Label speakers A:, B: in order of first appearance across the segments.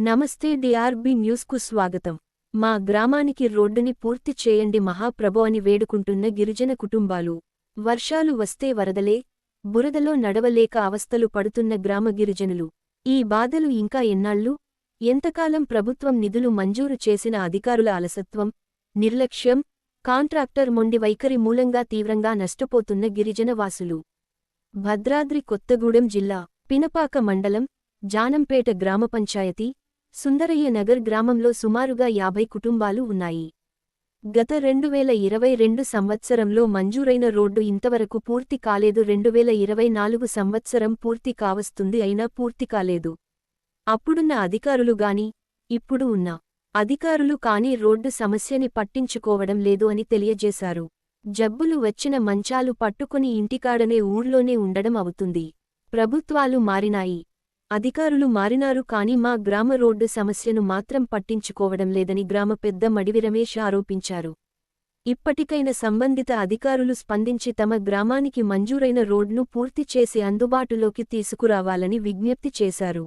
A: నమస్తే డిఆర్బి న్యూస్కు స్వాగతం. మా గ్రామానికి రోడ్డుని పూర్తి చేయండి మహాప్రభు అని వేడుకుంటున్న గిరిజన కుటుంబాలు. వర్షాలు వస్తే వరదలే బురదలో నడవలేక అవస్థలు పడుతున్న గ్రామ గిరిజనులు. ఈ బాధలు ఇంకా ఎన్నాళ్ళు? ఎంతకాలం ప్రభుత్వం నిధులు మంజూరు చేసిన అధికారుల అలసత్వం? నిర్లక్ష్యం? కాంట్రాక్టర్ మొండి వైఖరి మూలంగా తీవ్రంగా నష్టపోతున్న గిరిజన వాసులు భద్రాద్రి కొత్తగూడెం జిల్లా పినపాక మండలం జానంపేట గ్రామ పంచాయతీ సుందరయ్య నగర్ గ్రామంలో సుమారుగా యాభై కుటుంబాలు ఉన్నాయి. గత రెండువేల ఇరవై రెండు సంవత్సరంలో మంజూరైన రోడ్డు ఇంతవరకు పూర్తి కాలేదు. రెండువేల ఇరవై నాలుగు సంవత్సరం పూర్తి కావస్తుంది అయినా పూర్తి కాలేదు. అప్పుడున్న అధికారులు గాని ఇప్పుడు ఉన్న అధికారులు కానీ రోడ్డు సమస్యని పట్టించుకోవడం లేదు అని తెలియజేశారు. జబ్బులు వచ్చిన మంచాలు పట్టుకుని ఇంటికాడనే ఊర్లోనే ఉండడం అవుతుంది. ప్రభుత్వాలు మారినాయి. అధికారులు మారినారు కాని మా గ్రామ రోడ్డు సమస్యను మాత్రం పట్టించుకోవడం లేదని గ్రామ పెద్ద మడివి రమేష్ ఆరోపించారు. ఇప్పటికైన సంబంధిత అధికారులు స్పందించి తమ గ్రామానికి మంజూరైన రోడ్ను పూర్తి చేసి అందుబాటులోకి తీసుకురావాలని విజ్ఞప్తి చేశారు.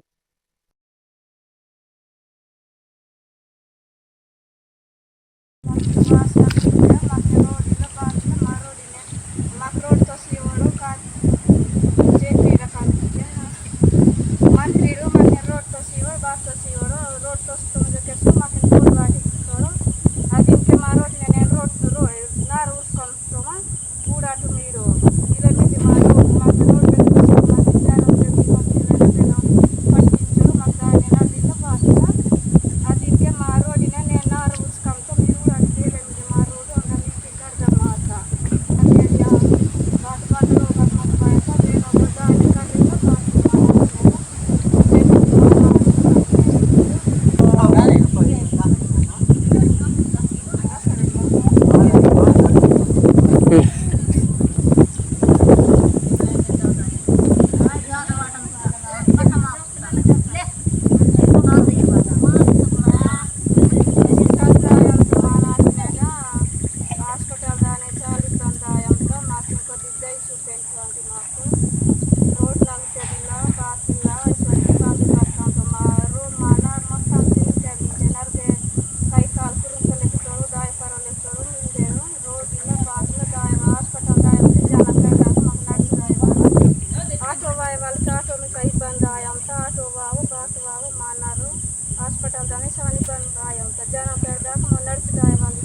B: హాస్పిటల్ దాని చాలా ఇబ్బంది ఆయంతో జనం పేరు దాకా మా నడిచి దాయ వాళ్ళు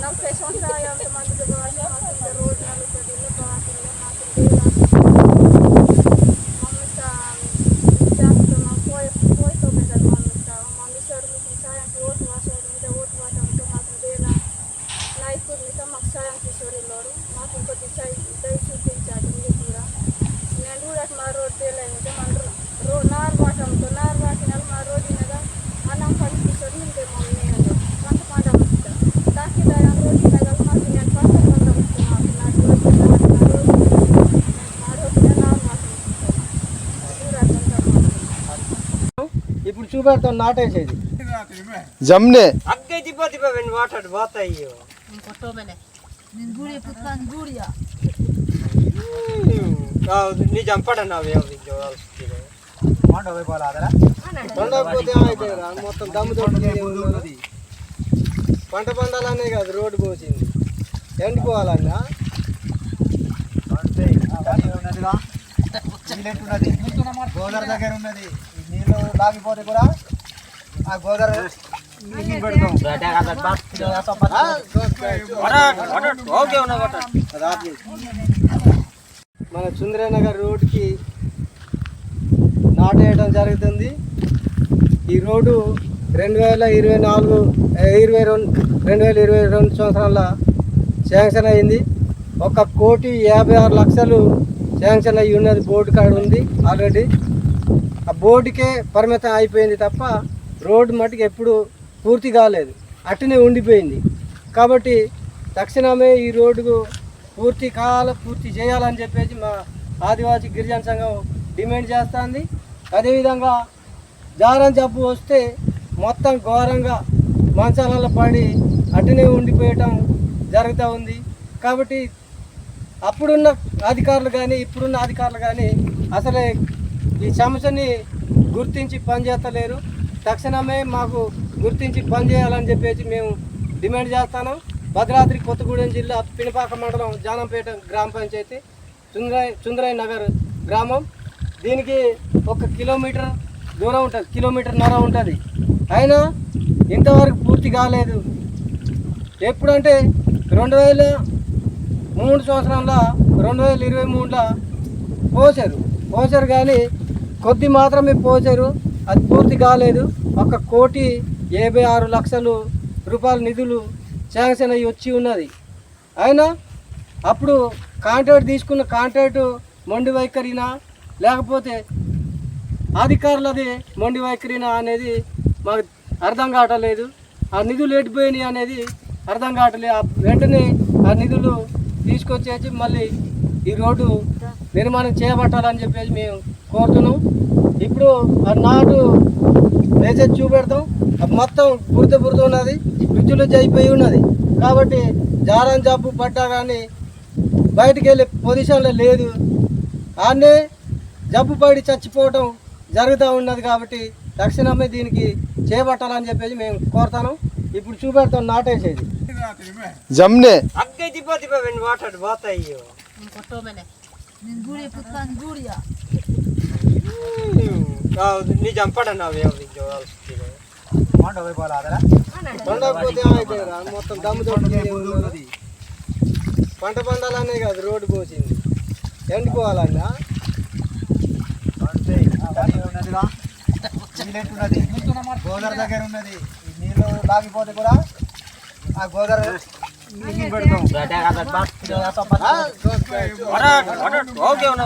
B: Não fecham saia, você manda o సాయం కిషోరిలోడు మాకు ఇంకొద్ది దయ చూపించాడు మీరు కూడా నేను కూడా మా రోడ్ తేలేదు మన రో నారు వాటంతో నారు వాటిన మా రోడ్డు మీద అన్నం పని కిషోరి ఉంటే మమ్మీ నేను పంట పంట వస్తా దానికి దాని రోడ్డు మీద మాకు నేను పంట పంట వస్తాను మాకు నాకు రోడ్డు మీద నా రోడ్డు మా రోడ్డు మీద నారు వాటం
C: ఇప్పుడు నీ చంపడన్నా పండకపోతే ఏమైతుందిరా? మొత్తం దమ్ము తోటి పంట పండాలనే కాదు రోడ్డు పోసింది ఎండిపోవాలన్నా
D: గోదావరి దగ్గర ఉన్నది ఈ నీళ్ళు లాగిపోతే కూడా ఆ గోదావరి
C: మన సుందరనగర్ రోడ్డుకి నాటేయడం జరుగుతుంది. ఈ రోడ్డు రెండు వేల ఇరవై నాలుగు ఇరవై రెండు రెండు వేల ఇరవై రెండు సంవత్సరాల శాంక్షన్ అయింది. ఒక కోటి యాభై ఆరు లక్షలు శాంక్షన్ అయ్యి ఉన్నది బోర్డు కాడ ఉంది ఆల్రెడీ. ఆ బోర్డుకే పరిమితం అయిపోయింది తప్ప రోడ్డు మటుకు ఎప్పుడు పూర్తి కాలేదు. అట్టనే ఉండిపోయింది. కాబట్టి తక్షణమే ఈ రోడ్డుకు పూర్తి కాల పూర్తి చేయాలని చెప్పేసి మా ఆదివాసీ గిరిజన సంఘం డిమాండ్ చేస్తుంది. అదేవిధంగా జారం జబ్బు వస్తే మొత్తం ఘోరంగా మంచాలలో పడి అట్టనే ఉండిపోయటం జరుగుతూ ఉంది. కాబట్టి అప్పుడున్న అధికారులు కానీ ఇప్పుడున్న అధికారులు కానీ అసలే ఈ సమస్యని గుర్తించి పనిచేస్తలేరు. తక్షణమే మాకు గుర్తించి పనిచేయాలని చెప్పేసి మేము డిమాండ్ చేస్తాను భద్రాద్రి కొత్తగూడెం జిల్లా పినపాక మండలం జానంపేట గ్రామ పంచాయతీ చుంద్రాయ్ చుంద్రాయ్ నగర్ గ్రామం. దీనికి ఒక కిలోమీటర్ దూరం ఉంటుంది కిలోమీటర్ నర ఉంటుంది. అయినా ఇంతవరకు పూర్తి కాలేదు. ఎప్పుడంటే రెండు వేల మూడు సంవత్సరంలో రెండు వేల ఇరవై మూడులో పోసారు పోసారు కానీ కొద్ది మాత్రమే పోసారు అది పూర్తి కాలేదు. ఒక కోటి యాభై ఆరు లక్షలు రూపాయల నిధులు శాంక్షన్ అయ్యి వచ్చి ఉన్నది. అయినా అప్పుడు కాంట్రాక్ట్ తీసుకున్న కాంట్రాక్ట్ మొండి వైఖరినా లేకపోతే అధికారులది మొండి వైఖరినా అనేది మాకు అర్థం కావట్లేదు. ఆ నిధులు ఎడిపోయినాయి అనేది అర్థం కావట్లేదు. వెంటనే ఆ నిధులు తీసుకొచ్చేసి మళ్ళీ ఈ రోడ్డు నిర్మాణం చేపట్టాలని చెప్పేసి మేము కోరుతున్నాం. ఇప్పుడు ఆ నాటు వేసేది చూపెడతాం అది మొత్తం బురద బురద ఉన్నది. విద్యులు అయిపోయి ఉన్నది. కాబట్టి జారం జబ్బు పడ్డా కానీ బయటికి వెళ్ళే పొజిషన్లో లేదు. ఆడనే జబ్బు పడి చచ్చిపోవటం జరుగుతూ ఉన్నది కాబట్టి తక్షణమే దీనికి చేపట్టాలని చెప్పేసి మేము కోరుతాను. ఇప్పుడు చూపెడతాం నాటేసేది.
D: జమ్నే.
C: నీ చంపడన్నా పండకపోతే ఏమైతే మొత్తం దమ్ము తోటి పంట పండాలనే కాదు రోడ్డు పోసింది ఎండిపోవాలన్నా
D: గోదావరి దగ్గర ఉన్నది నీళ్ళు లాగిపోతే కూడా ఆ గోదావరి పెడతాం
C: ఓకే ఉన్నా